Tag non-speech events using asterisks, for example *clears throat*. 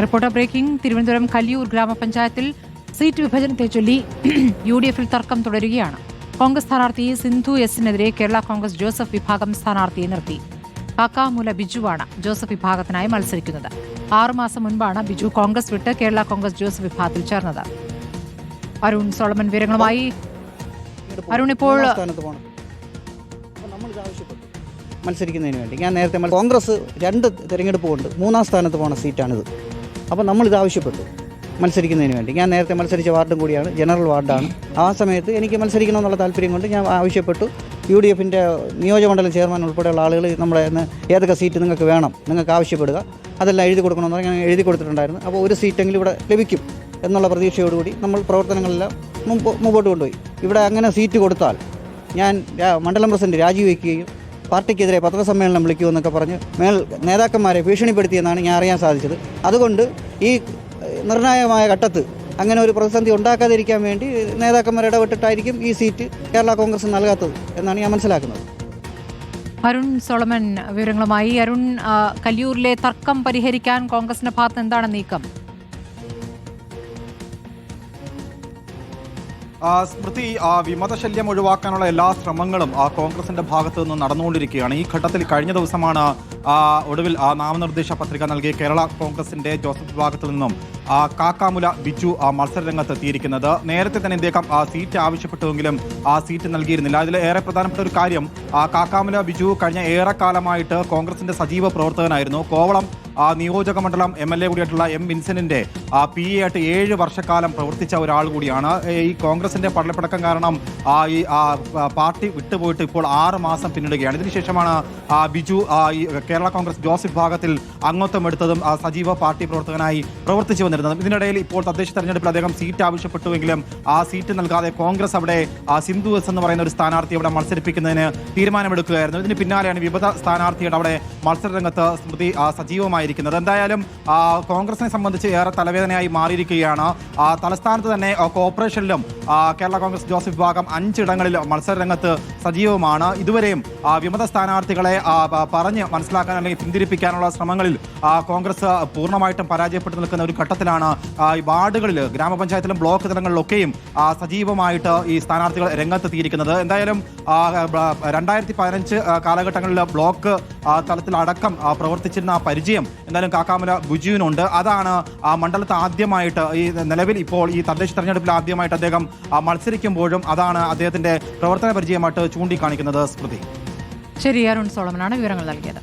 Reporter breaking. Thiruvananthapuram Kalliyoor ഗ്രാമപഞ്ചായത്തിൽ seat വിഭജനത്തെ ചൊല്ലി *clears throat* U D എഫിൽ തർക്കം തുടരുകയാണ്. കോൺഗ്രസ് സ്ഥാനാർത്ഥി സിന്ധു എസിനെതിരെ കേരള കോൺഗ്രസ് ജോസഫ് വിഭാഗം സ്ഥാനാർത്ഥിയെ നിർത്തി. കാക്കാമൂല ബിജുവാണ് ജോസഫ് വിഭാഗത്തിനായി മത്സരിക്കുന്നത്. ആറുമാസം മുൻപാണ് ബിജു കോൺഗ്രസ് വിട്ട് കേരള കോൺഗ്രസ് ജോസഫ് വിഭാഗത്തിൽ ചേർന്നത്. അരുൺ സോളമൻ വിവരങ്ങളുമായി അരുൺ ഇപ്പോൾ മത്സരിക്കുന്നതിന് വേണ്ടി. ഞാൻ നേരത്തെ കോൺഗ്രസ് രണ്ട് തെരഞ്ഞെടുപ്പ് കൊണ്ട് മൂന്നാം സ്ഥാനത്ത് പോണ സീറ്റാണിത്. അപ്പോൾ നമ്മളിത് ആവശ്യപ്പെട്ടു മത്സരിക്കുന്നതിന് വേണ്ടി. ഞാൻ നേരത്തെ മത്സരിച്ച വാർഡും കൂടിയാണ് ജനറൽ വാർഡാണ്. ആ സമയത്ത് എനിക്ക് മത്സരിക്കണമെന്നുള്ള താല്പര്യം കൊണ്ട് ഞാൻ ആവശ്യപ്പെട്ടു. യു ഡി എഫിന്റെ നിയോജകമണ്ഡലം ചെയർമാൻ ഉൾപ്പെടെയുള്ള ആളുകൾ നമ്മളെ ഏതൊക്കെ സീറ്റ് നിങ്ങൾക്ക് വേണം നിങ്ങൾക്ക് ആവശ്യപ്പെടുക അതെല്ലാം എഴുതി കൊടുക്കണമെന്ന് പറഞ്ഞാൽ ഞാൻ എഴുതി കൊടുത്തിട്ടുണ്ടായിരുന്നു. അപ്പോൾ ഒരു സീറ്റെങ്കിലും ഇവിടെ ലഭിക്കും എന്നുള്ള പ്രതീക്ഷയോടുകൂടി നമ്മൾ പ്രവർത്തനങ്ങളെല്ലാം മുമ്പ് മുമ്പോട്ട് കൊണ്ടുപോയി. ഇവിടെ അങ്ങനെ സീറ്റ് കൊടുത്താൽ ഞാൻ മണ്ഡലം പ്രസിഡന്റ് രാജിവെക്കുകയും പാർട്ടിക്കെതിരെ പത്രസമ്മേളനം വിളിക്കുമെന്നൊക്കെ പറഞ്ഞ് മേൽ നേതാക്കന്മാരെ ഭീഷണിപ്പെടുത്തിയെന്നാണ് ഞാൻ അറിയാൻ സാധിച്ചത്. അതുകൊണ്ട് ഈ നിർണായകമായ ഘട്ടത്ത് അങ്ങനെ ഒരു പ്രതിസന്ധി ഉണ്ടാക്കാതിരിക്കാൻ വേണ്ടി നേതാക്കന്മാർ ഇടപെട്ടിട്ടായിരിക്കും ഈ സീറ്റ് കേരള കോൺഗ്രസ് നൽകാത്തത് എന്നാണ് ഞാൻ മനസ്സിലാക്കുന്നത്. അരുൺ സോളമൻ വിവരങ്ങളുമായി. അരുൺ കല്യൂരിലെ തർക്കം പരിഹരിക്കാൻ കോൺഗ്രസിന്റെ ഭാഗത്ത് എന്താണ് നീക്കം? സ്മൃതി ആ വിമതശല്യം ഒഴിവാക്കാനുള്ള എല്ലാ ശ്രമങ്ങളും ആ കോൺഗ്രസിന്റെ ഭാഗത്തു നിന്ന് നടന്നുകൊണ്ടിരിക്കുകയാണ്. ഈ ഘട്ടത്തിൽ കഴിഞ്ഞ ദിവസമാണ് ഒടുവിൽ ആ നാമനിർദ്ദേശ പത്രിക നൽകിയ കേരള കോൺഗ്രസിന്റെ ജോസഫ് വിഭാഗത്തിൽ നിന്നും ആ, കാക്കാമുല ബിജു ആ, മത്സരരംഗത്ത് എത്തിയിരിക്കുന്നത് നേരത്തെ തന്നെ ഇദ്ദേഹം ആ സീറ്റ് ആവശ്യപ്പെട്ടുവെങ്കിലും ആ സീറ്റ് നൽകിയിരുന്നില്ല. അതിൽ ഏറെ പ്രധാനപ്പെട്ട ഒരു കാര്യം ആ, കാക്കാമുല ബിജു കഴിഞ്ഞ ഏറെ കാലമായിട്ട് കോൺഗ്രസിന്റെ സജീവ പ്രവർത്തകനായിരുന്നു. കോവളം നിയോജക മണ്ഡലം എം എൽ എ കൂടിയായിട്ടുള്ള എം വിൻസെന്റിന്റെ പി എ ആയിട്ട് ഏഴ് വർഷക്കാലം പ്രവർത്തിച്ച ഒരാൾ കൂടിയാണ്. ഈ കോൺഗ്രസിന്റെ പടലപ്പടക്കം കാരണം ഈ പാർട്ടി വിട്ടുപോയിട്ട് ഇപ്പോൾ ആറ് മാസം പിന്നിടുകയാണ്. ഇതിനുശേഷമാണ് ബിജു കേരള കോൺഗ്രസ് ജോസഫ് വിഭാഗത്തിൽ അംഗത്വം എടുത്തതും ആ, സജീവ പാർട്ടി പ്രവർത്തകനായി പ്രവർത്തിച്ചു വന്നിരുന്നതും. ഇതിനിടയിൽ ഇപ്പോൾ തദ്ദേശ തെരഞ്ഞെടുപ്പിൽ അദ്ദേഹം സീറ്റ് ആവശ്യപ്പെട്ടുവെങ്കിലും ആ സീറ്റ് നൽകാതെ കോൺഗ്രസ് അവിടെ സിന്ധു എസ് എന്ന് പറയുന്ന ഒരു സ്ഥാനാർത്ഥി അവിടെ മത്സരിപ്പിക്കുന്നതിന് തീരുമാനമെടുക്കുകയായിരുന്നു. ഇതിന് പിന്നാലെയാണ് വിവിധ സ്ഥാനാർത്ഥിയുടെ അവിടെ മത്സരരംഗത്ത് സ്മൃതി ആ, സജീവമായിരിക്കുന്നത് എന്തായാലും കോൺഗ്രസിനെ സംബന്ധിച്ച് ഏറെ തലവേദനയായി മാറിയിരിക്കുകയാണ്. തലസ്ഥാനത്ത് തന്നെ കോർപ്പറേഷനിലും കേരള കോൺഗ്രസ് ജോസഫ് വിഭാഗം അഞ്ചിടങ്ങളിൽ മത്സരരംഗത്ത് സജീവമാണ്. ഇതുവരെയും വിമത സ്ഥാനാർത്ഥികളെ പറഞ്ഞ് മനസ്സിലാക്കാൻ അല്ലെങ്കിൽ പിന്തിരിപ്പിക്കാനുള്ള ശ്രമങ്ങളിൽ കോൺഗ്രസ് പൂർണമായിട്ടും പരാജയപ്പെട്ടു നിൽക്കുന്ന ഒരു ഘട്ടത്തിലാണ് വാർഡുകളിൽ ഗ്രാമപഞ്ചായത്തിലും ബ്ലോക്ക് തലങ്ങളിലൊക്കെയും സജീവമായിട്ട് ഈ സ്ഥാനാർത്ഥികൾ രംഗത്തെത്തിയിരിക്കുന്നത്. എന്തായാലും രണ്ടായിരത്തി പതിനഞ്ച് കാലഘട്ടങ്ങളിൽ ബ്ലോക്ക് തലത്തിലടക്കം പ്രവർത്തിച്ചിരുന്ന പരിചയം എന്തായാലും കാക്കാമല ബുജുവിനുണ്ട്. അതാണ് ആ മണ്ഡലത്തെ ആദ്യമായിട്ട് ഈ നിലവിൽ ഇപ്പോൾ ഈ തദ്ദേശ തെരഞ്ഞെടുപ്പിൽ ആദ്യമായിട്ട് അദ്ദേഹം മത്സരിക്കുമ്പോഴും അതാണ് അദ്ദേഹത്തിന്റെ പ്രവർത്തന പരിചയമായിട്ട് ചൂണ്ടിക്കാണിക്കുന്നത് സ്മൃതി. ശരി അരുൺ സോളമനാണ് വിവരങ്ങൾ നൽകിയത്.